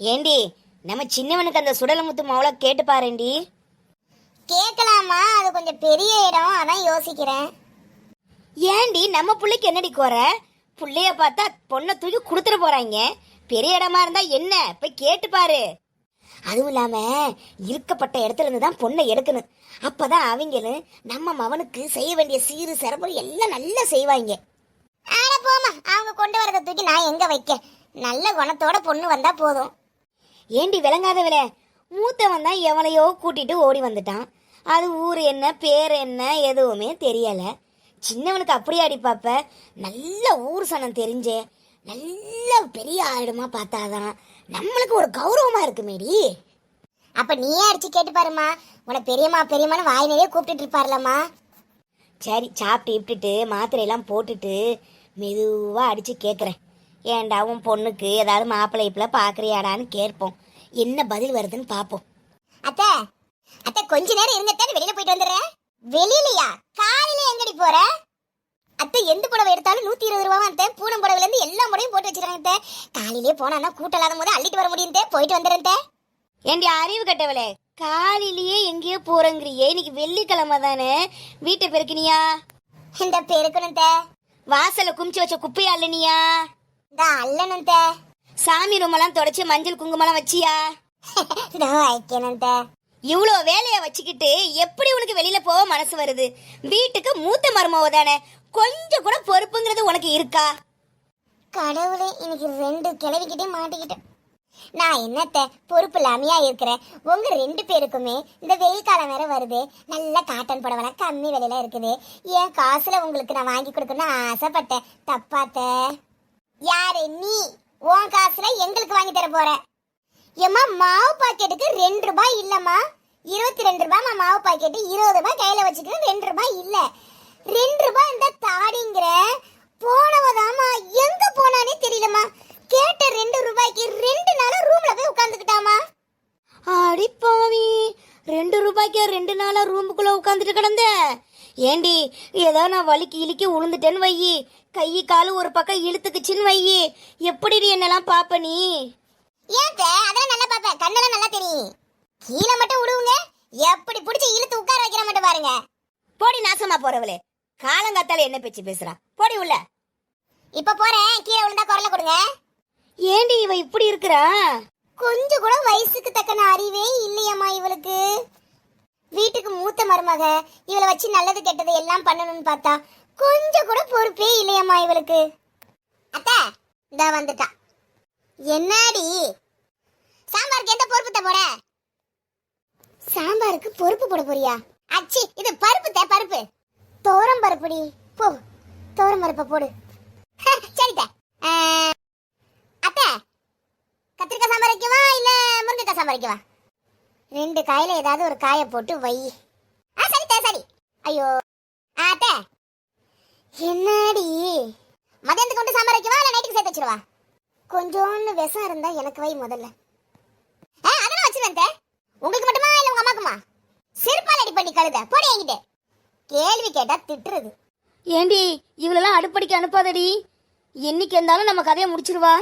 ஏண்டி நம்ம சின்னவனுக்கு அந்த சுடலமுத்து மாவுல கேட்டு பாருண்டி? கேட்கலாமா அது கொஞ்சம் பெரிய இடம் அதான் யோசிக்கிறேன். ஏண்டி நம்ம புள்ளைக்கு என்னடி குறை? புள்ளைய பார்த்தா பொண்ணை தூக்கி கொடுத்துட போறாங்க. பெரிய இடமா இருந்தா என்ன? போய் கேட்டு பாரு. அதுவும் இல்லாம இருக்கப்பட்ட இடத்துல இருந்து தான் பொண்ணை எடுக்கணும். அப்பதான் அவங்களும் நம்ம மவனுக்கு செய்ய வேண்டிய சீரு சிறப்பு எல்லாம் நல்லா செய்வாங்க. ஆட போமா அவங்க கொண்டு வரதை தூக்கி நான் எங்க வைக்க? நல்ல குணத்தோட பொண்ணு வந்தா போதும். ஏண்டி விளங்காதவளே? மூத்தவன் தான் எவனையோ கூட்டிட்டு ஓடி வந்துட்டான். அது ஊர் என்ன பேர் என்ன எதுவுமே தெரியல. சின்னவனுக்கு அப்படியே அடி பாப்ப நல்ல ஊர் சனம் தெரிஞ்சே நல்ல பெரிய ஆயிடுமா பார்த்தாதான். நம்மளுக்கு ஒரு கௌரவமா இருக்குமேடி. அப்ப நீயே அடிச்சு கேட்டு பாருமா உன பெரியம்மா பெரியம்மான்னு வாய் நிறைய கூப்பிட்டுட்டு இருப்பார்லம்மா. சரி சாப்பிட்டு இப்பிட்டுட்டு மாத்திரையெல்லாம் போட்டுட்டு மெதுவாக அடித்து கேட்குறேன் ஏன்டா உன் பொண்ணுக்கு ஏதாவது மாப்பிள்ளை இப்பல பார்க்குறியாடான்னு கேட்போம். என்ன பதில் வருதுன்னு பார்ப்போம் அத்தை அத்தை கொஞ்ச நேரம் இருங்கத்தே வெளியில போயிட்டு வந்துடுறேன். வெளியிலயா? காலையில எங்கடி போற? அத்தை எந்த புடவை எடுத்தாலும் நூத்தி இருபது ரூபா அத்தை. பூனம் புடவைல இருந்து எல்லா முடையும் போட்டு வச்சிருக்காங்க அத்தை. காலையிலேயே போனா கூட்டம் இல்லாத போது அள்ளிட்டு வர முடியும். போயிட்டு வந்துடுறேன். ஏண்டி அறிவு கட்டவளே. காலையிலேயே எங்கேயோ போறேங்கிறியே. இன்னைக்கு வெள்ளிக்கிழமை தானே. வீட்டை பெருக்கினியா? இந்த பெருக்கணும். வாசல்ல குமிச்சு வச்ச குப்பையா இல்லனியா இந்த அல்லணும் அத்தை. சாமி ரூமெல்லாம் தொடச்சி மஞ்சள் குங்குமம்லாம் வச்சியா? இதோ வைக்கணும் அத்தை. இவ்வளோ வேலையை வச்சுக்கிட்டு எப்படி உனக்கு வெளியில போக மனசு வருது? வீட்டுக்கு மூத்த மருமவ தானே. கொஞ்சம் கூட பொறுப்புங்கிறது உனக்கு இருக்கா? கடவுளே இன்னைக்கு ரெண்டு கிளவிக்கிட்டே மாட்டிக்கிட்டேன். நான் என்னத்த பொறுப்பு இல்லாமையா இருக்கிறேன்? உங்க ரெண்டு பேருக்குமே இந்த வெயில் காலம் வேற வருது. நல்ல காட்டன் புடவைலாம் கம்மி விலையில இருக்குது. என் காசுல உங்களுக்கு நான் வாங்கி கொடுக்கணும்னு ஆசைப்பட்டேன். தப்பாத்த. யாரு நீ? உன் காசுல எங்களுக்கு வாங்கி தர போற. ஏம்மா மாவு பாக்கெட்டுக்கு ரெண்டு ரூபாய் இல்லம்மா. இருபத்தி ரெண்டு ரூபாய் மாவு பாக்கெட்டு. இருபது ரூபாய் கையில வச்சுக்கிறேன் ரெண்டு ரூபாய் இல்ல. ரெண்டு ரூபாய் இந்த தாடிங்கிற. போனவதாமா எங்க போனானே தெரியலம்மா. கேட்ட ரெண்டு ரூபாய்க்கு ரெண்டு நாளா ரூம்ல போய் உட்காந்துக்கிட்டாமா அடி பாவி. ரெண்டு ரூபாய்க்கு ரெண்டு நாளா ரூமுக்குள்ள உட்காந்துட்டு கிடந்தேன் ஏண்டி ஏதோ நான் வலிக்கு இழுக்கி உளுந்துட்டேன்னு வையி. கை காலு ஒரு பக்கம் இழுத்துக்குச்சின்னு வையி. எப்படி என்னெல்லாம் பாப்ப நீ? ஏத்த அதெல்லாம் நல்லா பாப்பேன் கண்ணெல்லாம் நல்லா தெரியும். கீழே மட்டும் விடுவுங்க எப்படி பிடிச்சி இழுத்து உட்கார வைக்கிற மட்டும் பாருங்க. போடி நாசமா போறவளே. காலங்காத்தால என்ன பேச்சு பேசுறா? போடி உள்ள. இப்ப போறேன். கீழே விழுந்தா குரல கொடுங்க. ஏண்டி இவ இப்படி இருக்கிறா? கொஞ்சம் கூட வயசுக்கு தக்கன அறிவே இல்லையம்மா இவளுக்கு. மருமக இவளை வச்சு நல்லது கெட்டது எல்லாம் பண்ணணும்னு பார்த்தா கொஞ்சம் கூட பொறுப்பே இல்லையம்மா இவளுக்கு. அத்தை இந்த வந்துட்டா. என்னடி? சாம்பாருக்கு எந்த பொறுப்பு போட சாம்பாருக்கு பொறுப்பு போட போறியா? அச்சி இது பருப்பு தே பருப்பு. தோரம் பருப்புடி போ. தோரம் பருப்பை போடு. சரி அத்தை கத்திரிக்காய் சாம்பார் வைக்கவா இல்ல முருங்கைக்காய் சாம்பார் வைக்கவா? ரெண்டு காயில ஏதாவது ஒரு காயை போட்டு வை. சரி. ஐயோ ஆட்ட என்னடி? மதியானத்துக்கு கொண்டு சாம்பார் வைக்கவா இல்ல நைட்டுக்கு சேர்த்து வச்சிருவா? கொஞ்சோண்டு விஷம் இருந்தா எனக்கு வை முதல்ல. ஆ அதெல்லாம் வச்சிருவேன் தே. உங்களுக்கு மட்டுமா இல்ல உங்க அம்மாக்குமா? செருப்பால் அடி பண்ணி கழுத. போடி என்கிட்ட. கேள்வி கேட்டா திட்டுறது. ஏண்டி இவளெல்லாம் அடுப்படிக்கு அனுப்பாதடி. என்னைக்கு இருந்தாலும் நம்ம கதையை முடிச்சிருவா.